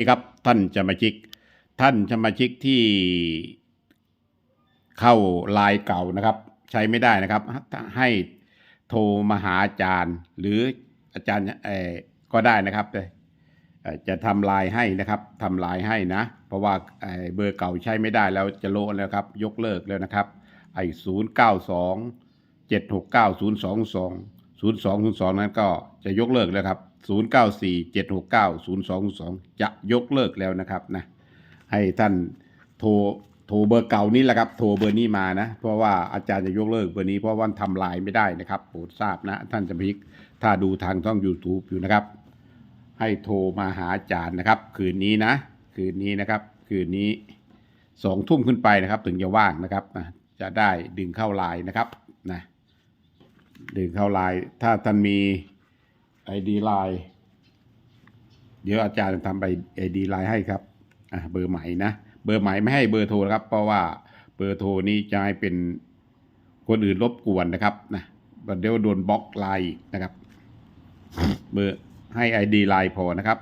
นี่ครับท่านสมาชิก ท่านสมาชิกที่เข้าลายเก่านะครับ ใช้ไม่ได้นะครับ ให้โทรมาหาอาจารย์ หรืออาจารย์เอก็ได้นะครับจะทำลายให้นะครับทำลายให้นะ เพราะว่าเบอร์เก่าใช้ไม่ได้แล้วจะโละแล้วครับ ยกเลิกแล้วนะครับไอ้ศูนย์เก้าสองเจ็ดหกเก้าศูนย์สองสอง ศูนย์สองศูนย์สองนั้นก็จะยกเลิกแล้วครับศูนย์เก้าสี่เจ็ดหกเก้าศูนย์สองสองจะยกเลิกแล้วนะครับนะให้ท่านโทรโทรเบอร์เก่านี้แหละครับ โทรเบอร์นี้มานะ เพราะว่าอาจารย์จะยกเลิกเบอร์นี้เพราะว่าทำลายไม่ได้นะครับโปรดทราบนะ ท่านจะพิกถ้าดูทางช่อง YouTube อยู่นะครับ ให้โทรมาหาอาจารย์นะครับ คืนนี้นะ คืนนี้นะครับ คืนนี้สองทุ่มขึ้นไปนะครับ ถึงจะว่างนะครับนะจะได้ดึงเข้าไลน์นะครับนะ ดึงเข้าไลน์ถ้าท่านมีไอดีไลน์เดี๋ยวอาจารย์จะทำไปไอดีไลน์ให้ครับอ่าเบอร์ใหม่นะ เบอร์ใหม่ไม่ให้เบอร์โทรครับ เพราะว่าเบอร์โทรนี้จะให้เป็นคนอื่นรบกวนนะครับนะเดี๋ยวโดนบล็อกไลน์นะครับ เบอร์ให้ ID ไลน์พอนะครับ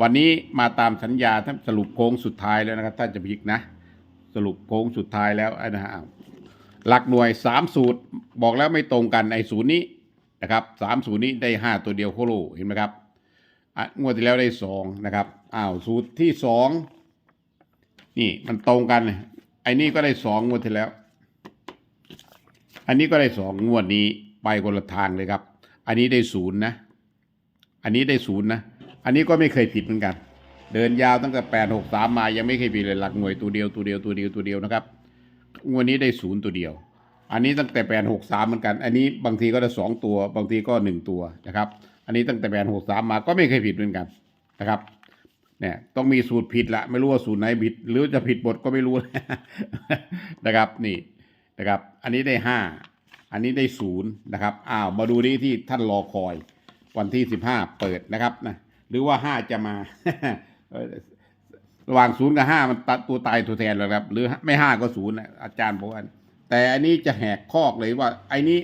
วันนี้มาตามสัญญาท่านสรุปโค้งสุดท้ายแล้วนะครับ ท่านจะพิกนะ สรุปโค้งสุดท้ายแล้วนะฮะ หลักหน่วยสามสูตรบอกแล้วไม่ตรงกันไอ้ศูนย์นี้นะครับสามศูนย์นี้ได้ห้าตัวเดียวโคโลเห็นไหมครับอะงวดที่แล้วได้สองนะครับอ้าวสูตรที่สองนี่มันตรงกันไอ้นี่ก็ได้สองงวดที่แล้ว อันนี้ก็ได้สองงวดนี้ไปคนละทางเลยครับ อันนี้ได้ศูนย์นะ อันนี้ได้ศูนย์นะ อันนี้ก็ไม่เคยผิดเหมือนกัน เดินยาวตั้งแต่แปดหกสามมายังไม่เคยผิดเลยหลักหน่วยตัวเดียวตัวเดียวตัวเดียวตัวเดียวนะครับ งวดนี้ได้ศูนย์ตัวเดียว อันนี้ตั้งแต่แปดหกสามเหมือนกัน อันนี้บางทีก็ได้สองตัว บางทีก็หนึ่งตัวนะครับ อันนี้ตั้งแต่แปดหกสามมาก็ไม่เคยผิดเหมือนกันนะครับ เนี่ยต้องมีสูตรผิดละไม่รู้ว่าสูตรไหนผิด หรือจะผิดหมดก็ไม่รู้นะครับนี่นะครับ อันนี้ได้ห้าอันนี้ได้ศูนย์นะครับอ้าวมาดูนี้ที่ท่านรอคอย วันที่สิบห้าเปิดนะครับนะหรือว่าห้าจะมา ระหว่างศูนย์กับห้ามันตัดตัวตายตัวแทนแล้วครับ หรือไม่ห้าก็ศูนย์นะอาจารย์บอกว่าแต่อันนี้จะแหกคอกเลยว่าไอ้นี้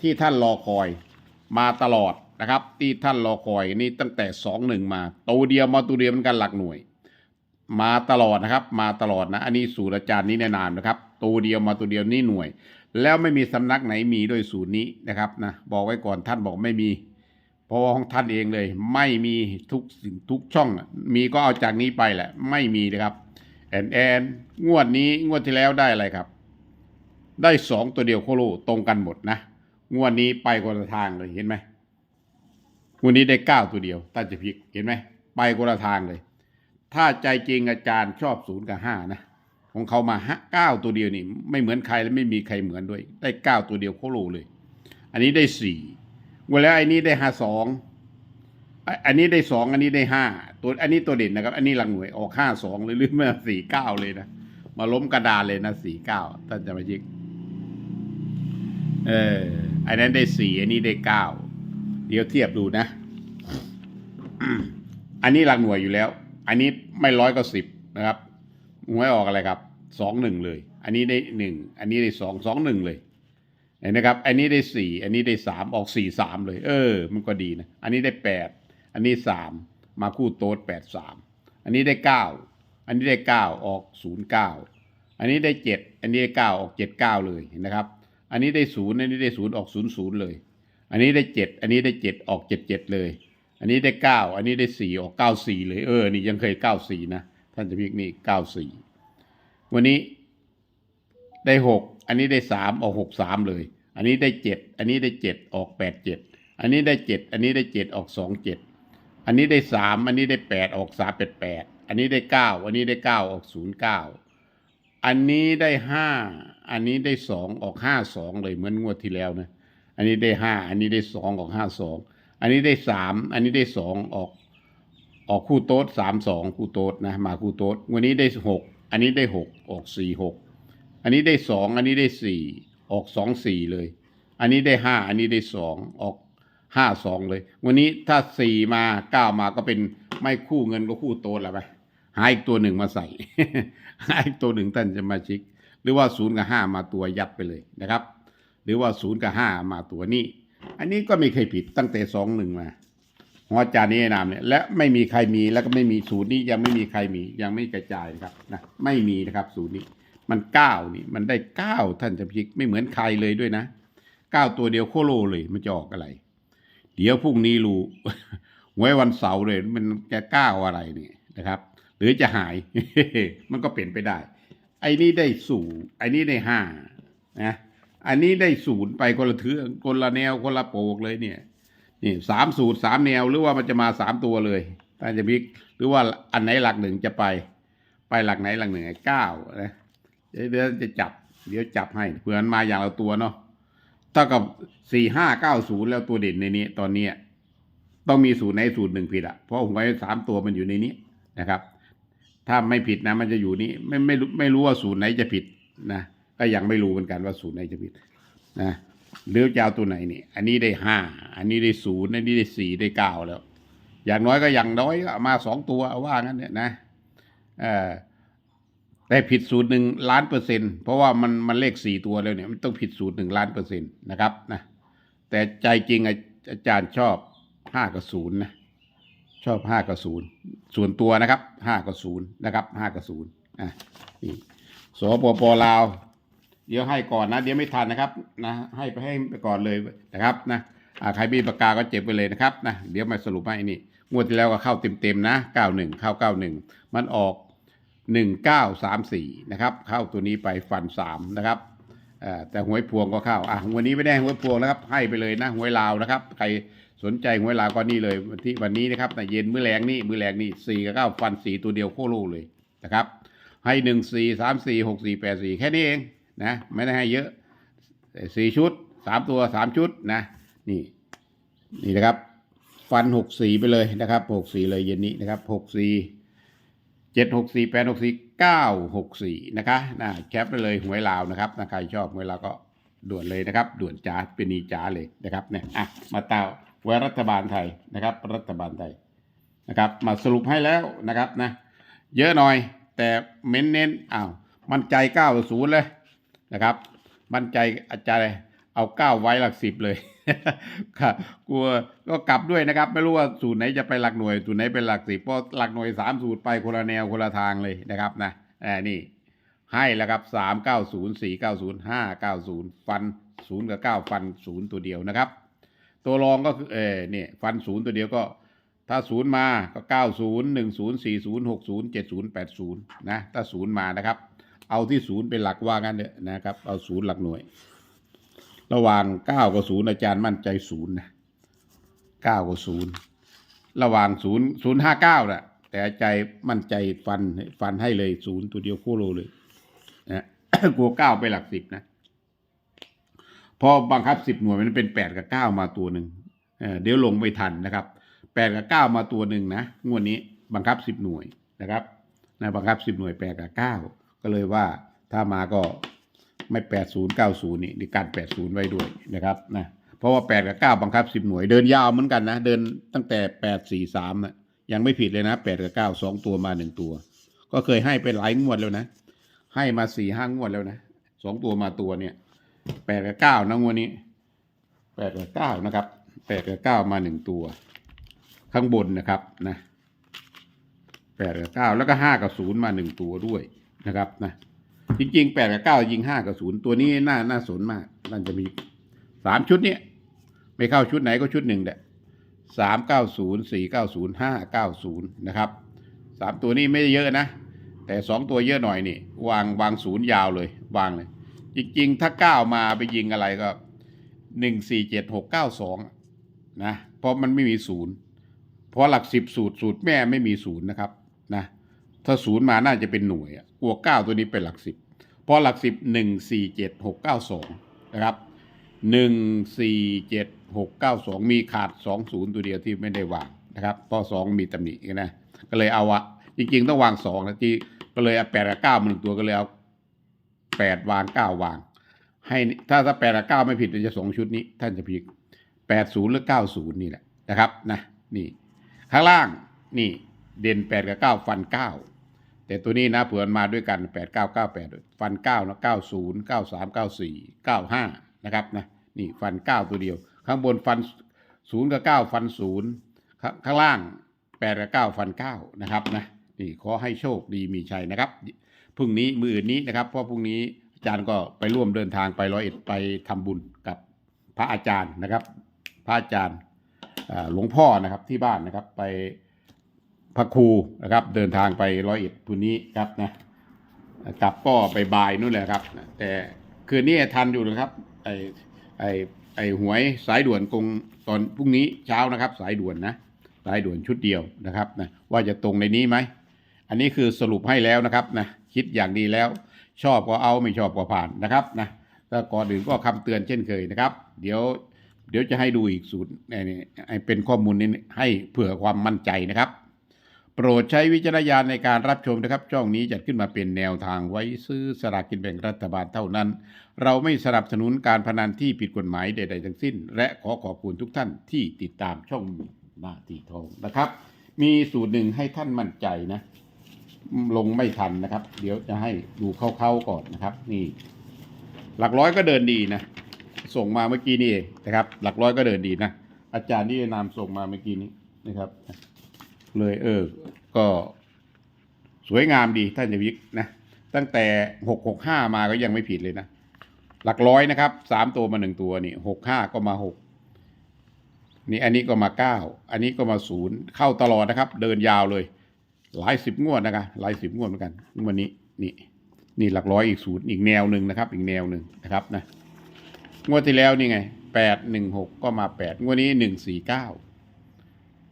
ที่ท่านรอคอยมาตลอดนะครับ ที่ท่านรอคอยนี่ตั้งแต่สองหนึ่งมาตัวเดียวมาตัวเดียวเหมันกันหลักหน่วย มาตลอดนะครับ มาตลอดนะ อันนี้สูตรอาจารย์นี้แน่นานนะครับตัวเดียวมาตัวเดียวนี่หน่วย แล้วไม่มีสำนักไหนมีด้วยสูตรนี้นะครับนะบอกไว้ก่อนท่านบอกไม่มี พราะว่าของท่านเองเลย ไม่มีทุกสิ่งทุกช่อง มีก็เอาจากนี้ไปแหละ ไม่มีนะครับ แอนแอนงวดนี้งวดที่แล้วได้อะไรครับ ได้สองตัวเดียวโคโลตรงกันหมดนะ งวดนี้ไปคนละทางเลยเห็นไหมงวดนี้ได้เก้าตัวเดียวท่าจะพิกเห็นไหมไปคนละทางเลย ถ้าใจจริงอาจารย์ชอบศูนย์กับห้านะของเขามาเก้าตัวเดียวนี่ ไม่เหมือนใครและไม่มีใครเหมือนด้วย ได้เก้าตัวเดียวโคโลเลย อันนี้ได้สี่ เวลาไอ้นี้ได้ห้าสองอันนี้ได้สองอันนี้ได้ห้าตัวอันนี้ตัวเด่นนะครับ อันนี้หลังหน่วยออกห้าสองเลยหรือมาสี่เก้าเลยนะมาล้มกระดานเลยนะสี่เก้าท่านจะมายิก เอออันนั้นได้สี่อันนี้ได้เก้าเดี๋ยวเทียบดูนะ อันนี้หลักหน่วยอยู่แล้ว อันนี้ไม่ร้อยก็สิบนะครับหวยออกอะไรครับสองหนึ่งเลย อันนี้ได้หนึ่งอันนี้ได้สองสองหนึ่งเลย เห็นนะครับ อันนี้ได้สี่อันนี้ได้สามออกสี่สามเลย เออ มันก็ดีนะ อันนี้ได้แปดอันนี้สามมาคู่โต๊ดแปดสามอันนี้ได้เก้าอันนี้ได้เก้าออกศูนย์เก้าอันนี้ได้เจ็ดอันนี้ได้เก้าออกเจ็ดเก้าเลยเห็นนะครับ อันนี้ได้ศูนย์อันนี้ได้ศูนย์ออกศูนย์ศูนย์เลย อันนี้ได้เจ็ดอันนี้ได้เจ็ดออกเจ็ดเจ็ดเลย อันนี้ได้เก้าอันนี้ได้สี่ออกเก้าสี่เลย เออ นี่ยังเคยเก้าสี่นะ ท่านจะพิกนี่เก้าสี่วันนี้ ได้หกอันนี้ได้สามออกหกสามเลย อันนี้ได้เจ็ดอันนี้ได้เจ็ดออกแปดเจ็ดอันนี้ได้เจ็ดอันนี้ได้เจ็ดออกสองเจ็ดอันนี้ได้สามอันนี้ได้แปดออกสามแปดแปดอันนี้ได้เก้าอันนี้ได้เก้าออกศูนย์เก้าอันนี้ได้ห้าอันนี้ได้สองออกห้าสองเลยเหมือนงวดที่แล้วนะอันนี้ได้ห้าอันนี้ได้สองออกห้าสองอันนี้ได้สามอันนี้ได้สองออกออกคู่โต๊ดสามสองคู่โต๊ดนะมาคู่โต๊ดวันนี้ได้หกอันนี้ได้หกออกสี่หก อันนี้ได้สองอันนี้ได้สี่ออกสองสี่เลย อันนี้ได้ห้าอันนี้ได้สองออกห้าสองเลย วันนี้ถ้าสี่มาเก้ามาก็เป็นไม่คู่เงินก็คู่โต๊ดแล้วไปหาอีกตัวหนึ่งมาใส่หาอีกตัวหนึ่งท่านจะมาชิก หรือว่าศูนย์กับห้ามาตัวยัดไปเลยนะครับ หรือว่าศูนย์กับห้ามาตัวนี้ อันนี้ก็ไม่เคยผิดตั้งแต่สองหนึ่งมาของอาจานิรนามเนี่ยและไม่มีใครมีแล้วก็ไม่มีศูนย์นี้ยังไม่มีใครมียังไม่กระจายนะครับนะไม่มีนะครับศูนย์นี้ มันเก้านี่มันได้เก้าท่านจะพิกไม่เหมือนใครเลยด้วยนะเก้าตัวเดียวโคโลเลยมันจะออกอะไร เดี๋ยวพรุ่งนี้รู้ไว้วันเสาร์เลย มันจะเก้าอะไรนี่นะครับ หรือจะหายมันก็เป็นไปได้ ไอ้นี่ได้ศูนไอ้นี่ได้ห้านะอันนี้ได้ศูนย์ไปคนละเทือคนละแนวคนละโปกเลยเนี่ยนี่สามสูตรสามแนวหรือว่ามันจะมาสามตัวเลยท่านจะพิกหรือว่าอันไหนหลักหนึ่งจะไป ไปหลักไหนหลักหนึ่งไอ้เก้านะ เดี๋ยวจะจับ เดี๋ยวจับให้เผื่อมันมาอย่างละตัวเนาะเท่ากับสี่ห้าเก้าศูนย์แล้วตัวเด่นในนี้ ตอนเนี้ต้องมีสูตรไหนสูตรหนึ่งผิดอะเพราะผมไว้สามตัวมันอยู่ในนี้นะครับ ถ้าไม่ผิดนะ มันจะอยู่นี้ไม่ไม่รู้ไม่รู้ว่าสูตรไหนจะผิดนะก็ยังไม่รู้เหมือนกันว่าสูตรไหนจะผิดนะหรือจะเอาตัวไหนนี่ อันนี้ได้ห้าอันนี้ได้ศูนย์อันนี้ได้สี่ได้เก้าแล้ว อย่างน้อยก็อย่างน้อยก็มาสองตัวว่างั้นเนี่ยนะเออ แต่ผิดสูตรหนึ่งล้านเปอร์เซ็นต์เพราะว่ามันมันเลขสี่ตัวแล้วเนี่ยมันต้องผิดสูตรหนึ่งล้านเปอร์เซ็นต์นะครับนะแต่ใจจริงอาจารย์ชอบห้ากับศูนย์นะชอบห้ากับศูนย์ส่วนตัวนะครับห้ากับศูนย์นะครับห้ากับศูนย์อะนี่สปปลาว เดี๋ยวให้ก่อนนะ เดี๋ยวไม่ทันนะครับนะให้ไปให้ไปก่อนเลยนะครับนะใครมีปากกาก็เจ็บไปเลยนะครับนะเดี๋ยวมาสรุปให้นี่งวดที่แล้วก็เข้าเต็มๆนะเก้าหนึ่งเข้าเก้าหนึ่งมันออก หนึ่งเก้าสามสี่นะครับ เข้าตัวนี้ไปฟันสามนะครับแต่หวยพวงก็เข้าอะวันนี้ไม่ได้หวยพวงนะครับ ให้ไปเลยนะหวยลาวนะครับ ใครสนใจหวยลาวก็นี่เลยวันที่วันนี้นะครับแต่เย็นมื้อแรงนี่มื้อแรงนี่สี่กับเก้าฟันสีตัวเดียวโคโลเลยนะครับ ให้หนึ่งสี่สามสี่หกสี่แปดสี่แค่นี้เองนะไม่ได้ให้เยอะสี่ชุดสามตัวสามชุดนะนี่นี่นะครับ ฟันหกสีไปเลยนะครับหกสีเลยเย็นนี้นะครับหกสี่ เจ็ดหกสี่แปดหกสี่เก้าหกสี่นะคะนะแคปไปเลยหวยลาวนะครับนะใครชอบหวยลาวก็ด่วนเลยนะครับ ด่วนจ้าเป็นนีจ้าเลยนะครับเนี่ยอะมาตาไว้รัฐบาลไทยนะครับ รัฐบาลไทยนะครับ มาสรุปให้แล้วนะครับนะเยอะหน่อยแต่เน้นเน้นอ้าวมั่นใจเก้าศูนย์เลยนะครับ มั่นใจอาจารย์ เอาเก้าไว้หลักสิบเลยค่ะกลัวก็กลับด้วยนะครับ ไม่รู้ว่าสูตรไหนจะไปหลักหน่วยสูตรไหนเป็นหลักสิบเพราะหลักหน่วยสามสูตรไปคนละแนวคนละทางเลยนะครับนะแอบนี่ให้แล้วครับสามเก้าศูนย์สี่เก้าศูนย์ห้าเก้าศูนย์ฟันศูนย์กับเก้าฟันศูนย์ตัวเดียวนะครับ ตัวรองก็คือเออเนี่ยฟันศูนย์ตัวเดียวก็ ถ้าศูนย์มาก็เก้าศูนย์หนึ่งศูนย์สี่ศูนย์หกศูนย์เจ็ดศูนย์แปดศูนย์นะถ้าศูนย์มานะครับ เอาที่ศูนย์เป็นหลักว่างั้นเนี่ยนะครับ เอาศูนย์หลักหน่วย ระหว่างเก้ากับศูนย์อาจารย์มั่นใจศูนย์นะเก้ากับศูนย์ระหว่างศูนย์ศูนย์ห้าเก้าน่ะ แต่ใจมั่นใจฟันฟันให้เลยศูนย์ตัวเดียวโคโลเลยนะกลัวเก้าไปหลักสิบนะพอบังคับสิบหน่วยมันเป็นแปดกับเก้ามาตัวหนึ่งเเดี๋ยวลงไม่ทันนะครับแปดกับเก้ามาตัวหนึ่งนะงวดนี้บังคับสิบหน่วยนะครับนะบังคับสิบหน่วยแปดกับเก้าก็เลยว่าถ้ามาก็ ไม่แปดศูนย์เก้าศูนย์นี่นี่การแปดศูนย์ไว้ด้วยนะครับนะเพราะว่าแปดกับเก้าบังคับสิบหน่วยเดินยาวเหมือนกันนะ เดินตั้งแต่แปดสี่สามนะยังไม่ผิดเลยนะแปดกับเก้าสองตัวมาหนึ่งตัว ก็เคยให้ไปหลายงวดแล้วนะ ให้มาสี่ห้างวดแล้วนะสองตัวมาตัวเนี่ยแปดกับเก้านะงวดนี้แปดกับเก้านะครับแปดกับเก้ามาหนึ่งตัว ข้างบนนะครับนะแปดกับเก้าแล้วก็ห้ากับศูนย์มาหนึ่งตัวด้วยนะครับนะ จริงๆแปดกับเก้ายิงห้ากับศูนย์ตัวนี้น่าน่าสนมากมันจะมีสามชุดเนี้ยไม่เข้าชุดไหนก็ชุดหนึ่งแหละสามเก้าศูนย์สี่เก้าศูนย์ห้าเก้าศูนย์นะครับสามตัวนี้ไม่เยอะนะ แต่สองตัวเยอะหน่อยนี่ วางวางศูนย์ยาวเลยวางเลย จริง ๆ ถ้าเก้ามาไปยิงอะไรก็หนึ่งสี่เจ็ดหกเก้าสองนะเพราะมันไม่มีศูนย์เพราะหลักสิบสูตรสูตรแม่ไม่มีศูนย์นะครับ ถ้าศูนย์มาน่าจะเป็นหน่วยอะกลัวเก้าตัวนี้เป็นหลักสิบพราะหลักสิบหนึ่งสี่เจ็ดหกเก้าสองนะครับหนึ่งสี่เจ็ดหกเก้าสองมีขาดสองศูนย์ตัวเดียวที่ไม่ได้วางนะครับเพราะสองมีตำหนินะก็เลยเอาอะจริงๆต้องวางสองนะที่ก็เลยเอาแปดกับเก้ามาหนึ่งตัวก็เลยเอาแปดวางเก้าวาง ให้ถ้าถ้าแปดกับเก้าไม่ผิดจะสองชุดนี้ ท่านจะพิกแปดศูนย์หรือเก้าศูนย์นี่แหละนะครับนะนี่ ข้างล่างนี่ เด่นแปดกับเก้าฟันเก้าแต่ตัวนี้นะเผื่อมาด้วยกันแปดเก้าเก้าแปดฟันเก้านะเก้าศูนย์เก้าสามเก้าสี่เก้าห้านะครับนะนี่ฟันเก้าตัวเดียว ข้างบนฟันศูนย์กับเก้าฟันศูนย์ข้างล่างแปดกับเก้าฟันเก้านะครับนะนี่ขอให้โชคดีมีชัยนะครับพรุ่งนี้มืออื่นนี้นะครับ เพราะพรุ่งนี้อาจารย์ก็ไปร่วมเดินทางไปร้อยเอ็ดไปทำบุญกับพระอาจารย์นะครับ พระอาจารย์หลวงพ่อนะครับที่บ้านนะครับไป พระครูนะครับ เดินทางไปร้อยเอ็ดพรุนี้ครับนะกลับก็ไปบายนู่นแหละครับ แต่คืนนี้ทันอยู่นะครับไอไอไอหวยสายด่วนกงตอนพรุ่งนี้เช้านะครับ สายด่วนนะสายด่วนชุดเดียวนะครับนะว่าจะตรงในนี้ไหมอันนี้คือสรุปให้แล้วนะครับนะคิดอย่างดีแล้ว ชอบก็เอาไม่ชอบก็ผ่านนะครับนะแล้วก่อนอื่นก็คำเตือนเช่นเคยนะครับ เดี๋ยวเดี๋ยวจะให้ดูอีกสูตรนี่ให้เป็นข้อมูลนี้ให้เผื่อความมั่นใจนะครับ โปรดใช้วิจารณญาณในการรับชมนะครับ ช่องนี้จัดขึ้นมาเป็นแนวทางไว้ซื้อสลากกินแบ่งรัฐบาลเท่านั้น เราไม่สนับสนุนการพนันที่ผิดกฎหมายใด ๆ ทั้งสิ้น และขอขอบคุณทุกท่านที่ติดตามช่องหน้าตีทองนะครับ มีสูตรหนึ่งให้ท่านมั่นใจนะ ลงไม่ทันนะครับ เดี๋ยวจะให้ดูเข้าๆก่อนนะครับ นี่ หลักร้อยก็เดินดีนะ ส่งมาเมื่อกี้นี่เองนะครับ หลักร้อยก็เดินดีนะอาจารย์ที่นำส่งมาเมื่อกี้นี้นะครับ เลย เออ ก็สวยงามดีท่านจะวิกนะ ตั้งแต่หกหกห้ามาก็ยังไม่ผิดเลยนะ หลักร้อยนะครับสามตัวมาหนึ่งตัวนี่หกห้าก็มาหกนี่อันนี้ก็มาเก้าอันนี้ก็มาศูนย์เข้าตลอดนะครับ เดินยาวเลย หลายสิบงวดนะครับหลายสิบงวดเหมือนกันวันนี้นี่ นี่หลักร้อยอีกศูนย์อีกแนวหนึ่งนะครับ อีกแนวหนึ่งนะครับนะงวดที่แล้วนี่ไงแปดหนึ่งหกก็มาแปดงวดนี้หนึ่งสี่เก้า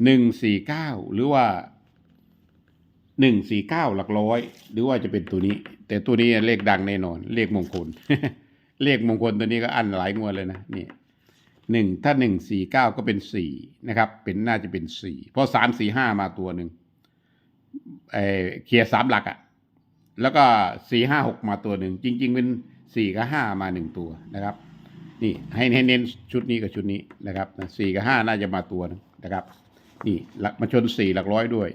หนึ่งสี่เก้าหรือว่าหนึ่งสี่เก้าหลักร้อย หรือว่าจะเป็นตัวนี้ แต่ตัวนี้เลขดังแน่นอน เลขมงคล เลขมงคลตัวนี้ก็อันหลายงวดเลยนะนี่หนึ่งถ้าหนึ่งสี่เก้าก็เป็นสี่นะครับ เป็นน่าจะเป็นสี่เพราะสามสี่ห้ามาตัวหนึ่งเออเคลียร์สามหลักอะ่ะ แล้วก็สี่ห้าหกมาตัวหนึ่งจริง ๆ เป็นสี่กับห้ามาหนึ่งตัวนะครับ นี่ให้เน้นชุดนี้กับชุดนี้นะครับสี่กับห้าน่าจะมาตัวนึงนะครับ นี่หลักมาชนสี่หลักร้อยด้วย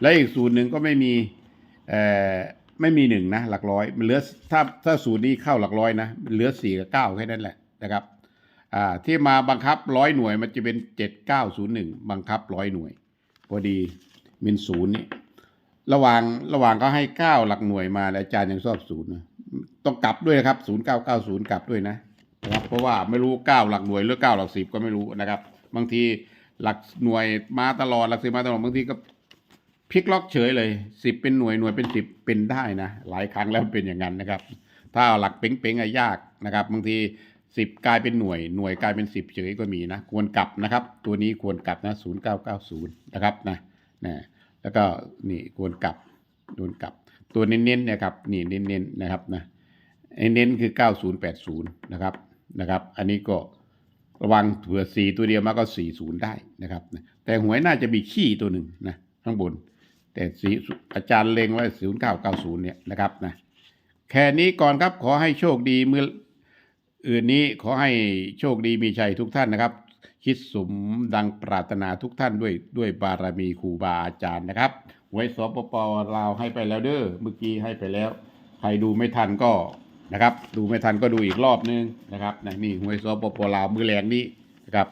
แล้วอีกสูตรหนึ่งก็ไม่มีเอ่อไม่มีหนึ่งนะ หลักร้อยมันเหลือถ้าถ้าสูตรนี้เข้าหลักร้อยนะมันเหลือสี่กับเก้าแค่นั้นแหละนะครับอ่าที่มาบังคับร้อยหน่วยมันจะเป็นเจ็ดเก้าศูนย์หนึ่งบังคับร้อยหน่วย พอดีมินศูนย์นี่ระหว่างระหว่างเขาให้เก้าหลักหน่วยมาแล้วอาจารย์ยังชอบศูนย์นะต้องกลับด้วยนะครับศูนย์เก้าเก้าศูนย์กลับด้วยนะเพราะว่าไม่รู้เก้าหลักหน่วยหรือเก้าหลักสิบก็ไม่รู้นะครับ บางที หลักหน่วยมาตลอดหลักสิบมาตลอดบางทีก็พลิกล็อกเฉยเลยสิบเป็นหน่วยหน่วยเป็นสิบเป็นได้นะหลายครั้งแล้วเป็นอย่างนั้นนะครับ ถ้าหลักเป้งๆอะยากนะครับบางทีสิบกลายเป็นหน่วยหน่วยกลายเป็นสิบเฉยก็มีนะควรกลับนะครับ ตัวนี้ควรกลับนะศูนย์เก้าเก้าศูนย์นะครับนะนะแล้วก็นี่ควรกลับโดนกลับ ตัวเน้นๆนะครับนี่เน้นๆนะครับนะไอ้นคือเน้าศูนคือ9080นะครับนะครับ อันนี้ก็ ระวังเผื่อ4ตัวเดียวมาก็40ได้นะครับ แต่หวยน่าจะมีขี้ตัวหนึ่งนะข้างบน แต่สีอาจารย์เล็งไว้0990เนี่ยนะครับนะแค่นี้ก่อนครับขอให้โชคดีมืออื่นนี้ขอให้โชคดีมีชัยทุกท่านนะครับ คิดสมดังปรารถนาทุกท่านด้วยด้วยบารมีครูบาอาจารย์นะครับหวยสปปลาวให้ไปแล้วเด้อเมื่อกี้ให้ไปแล้ว ใครดูไม่ทันก็ นะครับ ดูไม่ทันก็ดูอีกรอบนึงนะครับนะนี่หวยสปปลาวมือแรงนี้นะครับ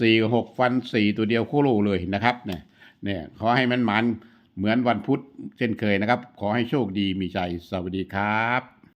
สี่หกฟันสี่ตัวเดียวโคโลเลยนะครับเนี่ยเนี่ยขอให้มันหมันเหมือนวันพุธเช่นเคยนะครับ ขอให้โชคดีมีใจสวัสดีครับ